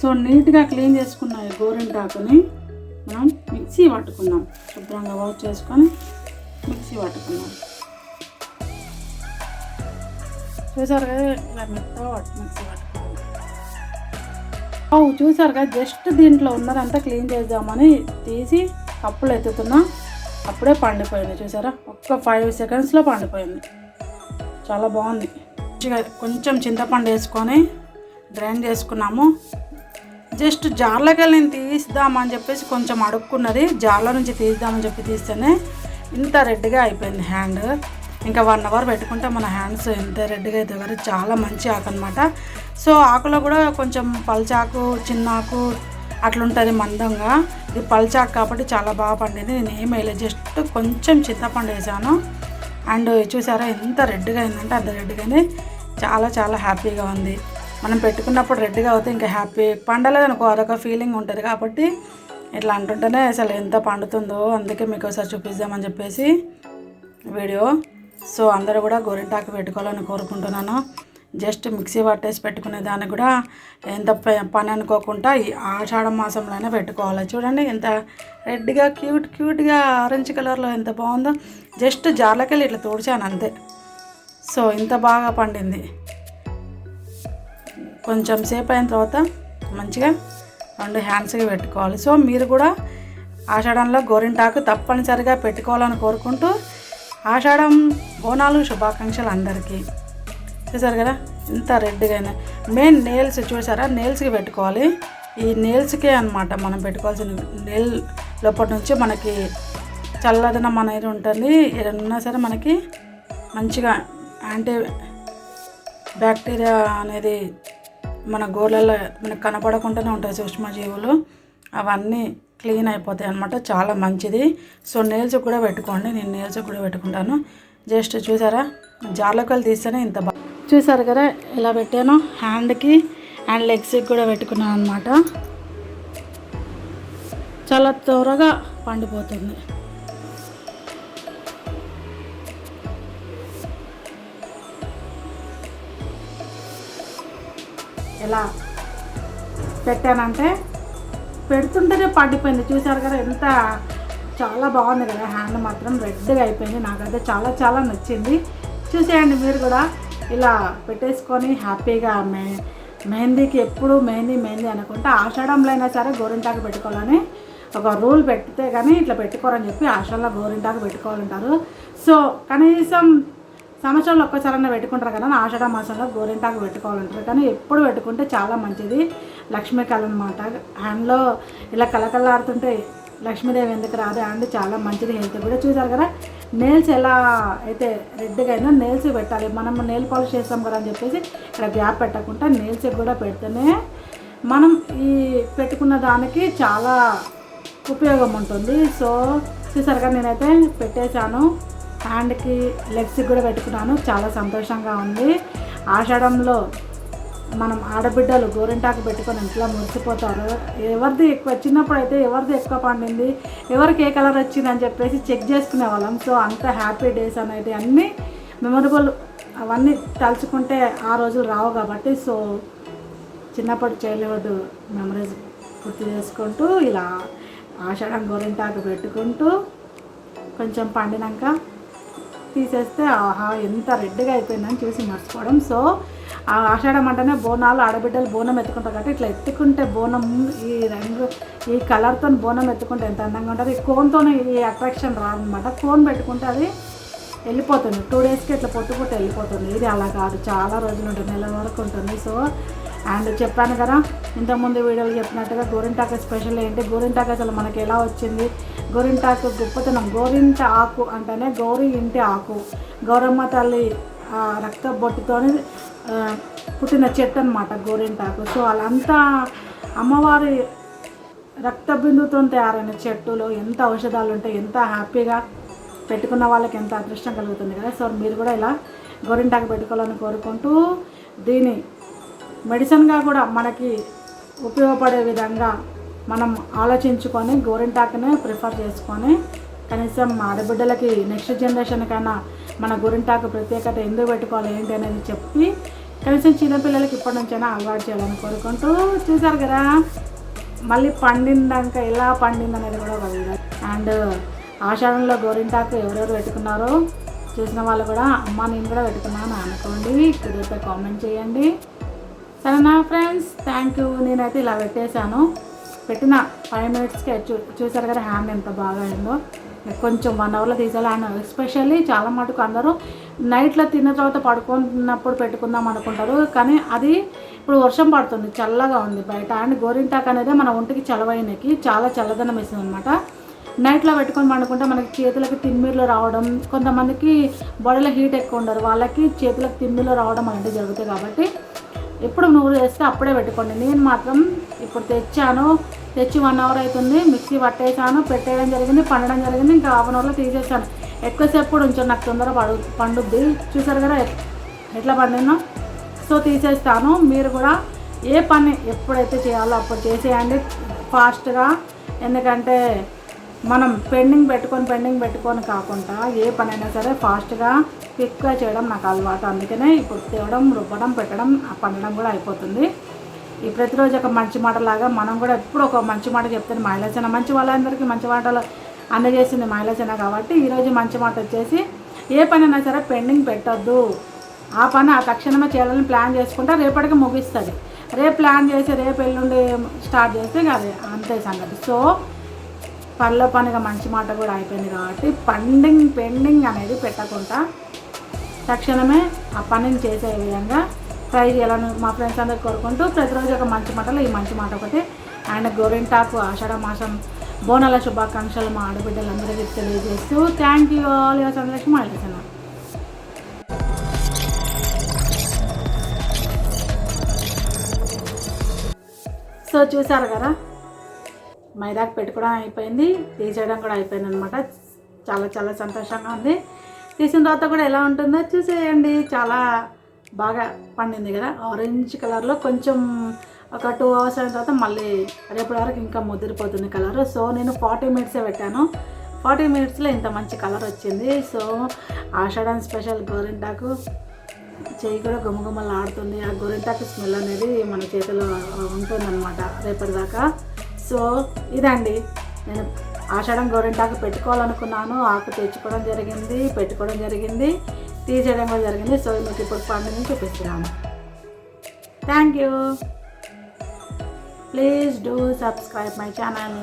So నీట్గా clean చేసుకున్న ఈ గోరింటాకుని మనం మిక్సీ పట్టుకున్నాం శుభ్రంగా వాష్ చేసుకొని మిక్సీ పట్టుకున్నాం చూసారు కదా ఇలా మెత్తగా మిక్సీ పట్టుకున్నాం అవు చూసారు కదా జస్ట్ దీంట్లో ఉన్నదంతా క్లీన్ చేద్దామని తీసి కప్పులు ఎత్తుతున్నా. అప్పుడే పండిపోయింది చూసారా? ఒక్క ఫైవ్ సెకండ్స్లో పండిపోయింది. చాలా బాగుంది. మంచిగా కొంచెం చింతపండు వేసుకొని గ్రైండ్ చేసుకున్నాము. జస్ట్ జార్లోకి నేను తీద్దామని చెప్పేసి కొంచెం అడుక్కున్నది. జార్లో నుంచి తీద్దామని చెప్పి తీస్తేనే ఇంత రెడ్గా అయిపోయింది హ్యాండ్. ఇంకా వన్ అవర్ పెట్టుకుంటే మన హ్యాండ్స్ ఎంత రెడ్గా అవుతాయి కదా చాలా మంచి ఆకు అనమాట సో ఆకులో కూడా కొంచెం పల్చాకు చిన్న ఆకు అట్లుంటుంది మందంగా. ఇది పల్చాకు కాబట్టి చాలా బాగా పండింది. నేను ఏం వేయలేదు జస్ట్ కొంచెం చింతపండు వేసాను. అండ్ చూసారా ఎంత రెడ్గా అయిందంటే అంత రెడ్గానే చాలా చాలా హ్యాపీగా ఉంది. మనం పెట్టుకున్నప్పుడు రెడ్గా అవుతే ఇంకా హ్యాపీ. పండలేదు అనుకో అదొక ఫీలింగ్ ఉంటుంది కాబట్టి ఇట్లా అంటుంటేనే అసలు ఎంత పండుతుందో అందుకే మీకు ఒకసారి చూపిద్దామని చెప్పేసి వీడియో. సో అందరూ కూడా గోరింటాకు పెట్టుకోవాలని కోరుకుంటున్నాను. జస్ట్ మిక్సీ పట్టేసి పెట్టుకునే దానికి కూడా ఎంత ప- పని అనుకోకుండా ఈ ఆషాఢ మాసంలోనే పెట్టుకోవాలి. చూడండి ఎంత రెడ్గా క్యూట్ క్యూట్గా ఆరెంజ్ కలర్లో ఎంత బాగుందో. జస్ట్ జార్లకెళ్ళి ఇట్లా తోడిచాను అంతే. సో ఇంత బాగా పండింది. కొంచెం సేపు అయిన తర్వాత మంచిగా రెండు హ్యాండ్స్గా పెట్టుకోవాలి. సో మీరు కూడా ఆషాఢంలో గోరింటాకు తప్పనిసరిగా పెట్టుకోవాలని కోరుకుంటూ ఆషాఢం బోనాలు శుభాకాంక్షలు అందరికీ. చూసారు కదా? ఇంత రెడ్గా అయినా మెయిన్ నెయిల్స్ చూసారా? నెయిల్స్కి పెట్టుకోవాలి. ఈ నెయిల్స్కే అనమాట మనం పెట్టుకోవాల్సిన నెయిల్ లోపల నుంచి మనకి చల్లదనం అనేది ఉంటుంది. ఏదన్నా సరే మనకి మంచిగా యాంటీ బ్యాక్టీరియా అనేది మన గోళ్ళలో మనకు కనపడకుండానే ఉంటాయి సూక్ష్మజీవులు. అవన్నీ క్లీన్ అయిపోతాయి అనమాట చాలా మంచిది. సో నేల్స్ కూడా పెట్టుకోండి. నేను నేల్స్ కూడా పెట్టుకుంటాను. జస్ట్ చూసారా? జాలకలు తీస్తేనే ఇంత బాగా చూసారు కదా? ఇలా పెట్టాను. హ్యాండ్కి అండ్ లెగ్స్కి కూడా పెట్టుకున్నాను అనమాట చాలా త్వరగా పండిపోతుంది. ఎలా? పెట్టానంటే పెడుతుంటేనే పండిపోయింది. చూసారు కదా ఎంత చాలా బాగుంది కదా హ్యాండ్ మాత్రం రెడ్గా అయిపోయింది. నాకైతే చాలా చాలా నచ్చింది. చూసేయండి మీరు కూడా. ఇలా పెట్టేసుకొని హ్యాపీగా మే మెహందీకి ఎప్పుడు మెహందీ మెహందీ అనుకుంటే ఆషాఢంలో అయినా సరే గోరింటాకు పెట్టుకోవాలని ఒక రూల్ పెడితే కానీ ఇట్లా పెట్టుకోరని చెప్పి ఆషాఢంలో గోరింటాకు పెట్టుకోవాలంటారు. సో కనీసం సంవత్సరంలో ఒక్కసారైనా పెట్టుకుంటారు కదా ఆషాఢ మాసంలో గోరింటాకు పెట్టుకోవాలంటారు. కానీ ఎప్పుడు పెట్టుకుంటే చాలా మంచిది. లక్ష్మీ కళ అనమాట హ్యాండ్లో ఇలా కలకలాడుతుంటే లక్ష్మీదేవి ఎందుకు రాదు? హ్యాండ్ చాలా మంచిది హెల్త్. కూడా చూసారు కదా నేల్స్ ఎలా అయితే రెడ్గా అయినా నేల్స్ పెట్టాలి. మనం నెయిల్ పాలిష్ చేస్తాం కదా అని చెప్పేసి ఇక్కడ గ్యాప్ పెట్టకుండా నెయిల్స్ కూడా పెడితేనే మనం ఈ పెట్టుకున్న దానికి చాలా ఉపయోగం ఉంటుంది. సో చూసారుగా నేనైతే పెట్టేశాను. హ్యాండ్కి లెగ్స్కి కూడా పెట్టుకున్నాను. చాలా సంతోషంగా ఉంది. ఆషాఢంలో మనం ఆడబిడ్డలు గోరింటాకు పెట్టుకొని ఇంట్లో మురిసిపోతారు. ఎవరిది ఎక్కువ చిన్నప్పుడు అయితే ఎవరిది ఎక్కువ పండింది? ఎవరికి ఏ కలర్ వచ్చింది అని చెప్పేసి చెక్ చేసుకునే వాళ్ళం. సో అంత హ్యాపీ డేస్ అనేది అన్నీ మెమొరబుల్ అవన్నీ తలుచుకుంటే ఆ రోజులు రావు కాబట్టి సో చిన్నప్పటి చైల్డ్హుడ్ మెమరీస్ గుర్తు చేసుకుంటూ ఇలా ఆషాఢం గోరింటాకు పెట్టుకుంటూ కొంచెం పండినాక తీసేస్తే ఆహా ఎంత రెడ్గా అయిపోయిందని చూసి మర్చిపోవడం. సో ఆ ఆషాఢం అంటేనే బోనాలు ఆడబిడ్డలు బోనం ఎత్తుకుంటారు కాబట్టి ఇట్లా ఎత్తుకుంటే బోనం ఈ రంగు ఈ కలర్తో బోనం ఎత్తుకుంటే ఎంత అందంగా ఉంటుంది. ఈ కోన్తో ఈ అట్రాక్షన్ రాదనమాట. కోన్ పెట్టుకుంటే అది వెళ్ళిపోతుంది. టూ డేస్కి ఇట్లా పొట్టు పొట్టు వెళ్ళిపోతుంది. ఇది అలా కాదు. చాలా రోజులు ఉంటుంది. నెల వరకు ఉంటుంది. సో అండ్ చెప్పాను కదా ఇంతకుముందు వీడియోలు చెప్పినట్టుగా గోరింటాకు స్పెషల్ ఏంటి? గోరింటాకు అసలు మనకి ఎలా వచ్చింది? గోరింటాకు గొప్పతనం గోరింట ఆకు అంటేనే గౌరీ ఇంటి ఆకు. గౌరమ్మ తల్లి ఆ రక్త బొట్టుతోని పుట్టిన చెట్టు అనమాట గోరింటాకు. సో అలంతా అమ్మవారి రక్త బిందుతో తయారైన చెట్టులో ఎంత ఔషధాలు ఉంటాయి ఎంత హ్యాపీగా పెట్టుకున్న వాళ్ళకి ఎంత అదృష్టం కలుగుతుంది కదా. సో మీరు కూడా ఇలా గోరింటాకు పెట్టుకోవాలని కోరుకుంటూ దీని మెడిసిన్గా కూడా మనకి ఉపయోగపడే విధంగా మనం ఆలోచించుకొని గోరింటాకునే ప్రిఫర్ చేసుకొని కనీసం ఆడబిడ్డలకి నెక్స్ట్ జనరేషన్ కన్నా మన గోరింటాకు ప్రత్యేకత ఎందుకు పెట్టుకోవాలి ఏంటి అనేది చెప్పి కనీసం చిన్నపిల్లలకి ఇప్పటి నుంచైనా అలవాటు చేయాలని కోరుకుంటూ చూసారు కదా. మళ్ళీ పండిందాక ఎలా పండింది అనేది కూడా ఒక వీడియో అండ్ ఆషాఢంలో గోరింటాకు ఎవరెవరు పెట్టుకున్నారో చూసిన వాళ్ళు కూడా అమ్మ నేను కూడా పెట్టుకున్నాను అనుకోండి. కుదిరితే కామెంట్ చేయండి. సరేనా ఫ్రెండ్స్ థ్యాంక్ యూ నేనైతే ఇలా పెట్టేశాను. పెట్టిన ఫైవ్ మినిట్స్కి చూ చూసారు కదా హ్యాండ్ ఎంత బాగా అయిందో? కొంచెం వన్ అవర్లో తీసేలా అండ్ ఎస్పెషల్లీ చాలా మటుకు అందరూ నైట్లో తిన్న తర్వాత పడుకున్నప్పుడు పెట్టుకుందాం అనుకుంటారు. కానీ అది ఇప్పుడు వర్షం పడుతుంది చల్లగా ఉంది బయట. అండ్ గోరింటాక్ అనేది మన ఒంటికి చలవైనకి చాలా చల్లదనం ఇస్తుంది అనమాట నైట్లో పెట్టుకొని పండుకుంటే మనకి చేతులకు తిమ్మిర్లు రావడం కొంతమందికి బాడీలో హీట్ ఎక్కువ ఉండరు. వాళ్ళకి చేతులకు తిమ్మిర్లు రావడం అలాంటివి జరుగుతాయి కాబట్టి ఎప్పుడు నువ్వు చేస్తే అప్పుడే పెట్టుకోండి. నేను మాత్రం ఇప్పుడు తెచ్చాను. తెచ్చి వన్ అవర్ అవుతుంది. మిక్సీ పట్టేసాను పెట్టేయడం జరిగింది. పండడం జరిగింది. ఇంకా హాఫ్ అన్ అవర్లో తీసేసాను ఎక్కువసేపు కూడా ఉంచాను. నాకు తొందర పడు పండుద్ది. చూసారు కదా ఎట్లా పండినో? సో తీసేస్తాను. మీరు కూడా ఏ పని ఎప్పుడైతే చేయాలో అప్పుడు చేసేయండి. ఫాస్ట్గా. ఎందుకంటే మనం పెండింగ్ పెట్టుకొని పెండింగ్ పెట్టుకొని కాకుండా ఏ పనైనా సరే ఫాస్ట్గా క్విక్గా చేయడం నాకు అలవాటు. అందుకనే ఇప్పుడు తేవడం రుబ్బడం పెట్టడం ఆ పండడం కూడా అయిపోతుంది. ఈ ప్రతిరోజు ఒక మంచి మాటలాగా మనం కూడా ఎప్పుడు ఒక మంచి మాట చెప్తాను మహిళచన మంచి వాళ్ళందరికీ మంచి మాటలు అందజేసింది మహిళచన కాబట్టి ఈరోజు మంచి మాట వచ్చేసి ఏ పనైనా సరే పెండింగ్ పెట్టొద్దు. ఆ పని ఆ తక్షణమే చేయాలని ప్లాన్ చేసుకుంటే రేపటికి ముగిస్తుంది. రేపు ప్లాన్ చేసి రేపు ఎల్లుండి స్టార్ట్ చేస్తే అది అదే అంతే సంగతి. సో పనిలో పనిగా మంచి మాట కూడా అయిపోయింది కాబట్టి పండింగ్ పెండింగ్ అనేది పెట్టకుండా తక్షణమే ఆ పనిని చేసే విధంగా ట్రై చేయాలని మా ఫ్రెండ్స్ అందరు కోరుకుంటూ ప్రతిరోజు ఒక మంచి మాటలు ఈ మంచి మాట ఒకటి. అండ్ గోరింటాకు ఆషాఢ మాసం బోనాల శుభాకాంక్షలు మా ఆడబిడ్డలందరికీ తెలియజేస్తూ థ్యాంక్ యూ ఆల్ యువర్ సందర్శనం మా సో చూసారు కదా? మైదాకు పెట్టుకోవడం అయిపోయింది తీసేయడం కూడా అయిపోయింది అనమాట చాలా చాలా సంతోషంగా ఉంది. తీసిన తర్వాత కూడా ఎలా ఉంటుందో చూసేయండి. చాలా బాగా పండింది కదా. ఆరెంజ్ కలర్లో కొంచెం ఒక టూ అవర్స్ అయిన తర్వాత మళ్ళీ రేపటి వరకు ఇంకా ముదిరిపోతుంది కలర్ సో నేను ఫార్టీ మినిట్సే పెట్టాను. ఫార్టీ మినిట్స్లో ఇంత మంచి కలర్ వచ్చింది. సో ఆషాఢం స్పెషల్ గోరింటాకు చేయి కూడా గుమగుమలు ఆడుతుంది ఆ గోరింటాకు స్మెల్ అనేది మన చేతిలో ఉంటుందన్నమాట రేపటిదాకా సో ఇదండి. నేను ఆషాఢం గోరింటాకు పెట్టుకోవాలనుకున్నాను. ఆకు తెచ్చుకోవడం జరిగింది పెట్టుకోవడం జరిగింది తీసేయడం కూడా జరిగింది. సో మీకు ఇప్పుడు పండుగ చూపిస్తున్నాను. Thank you. Please do subscribe my channel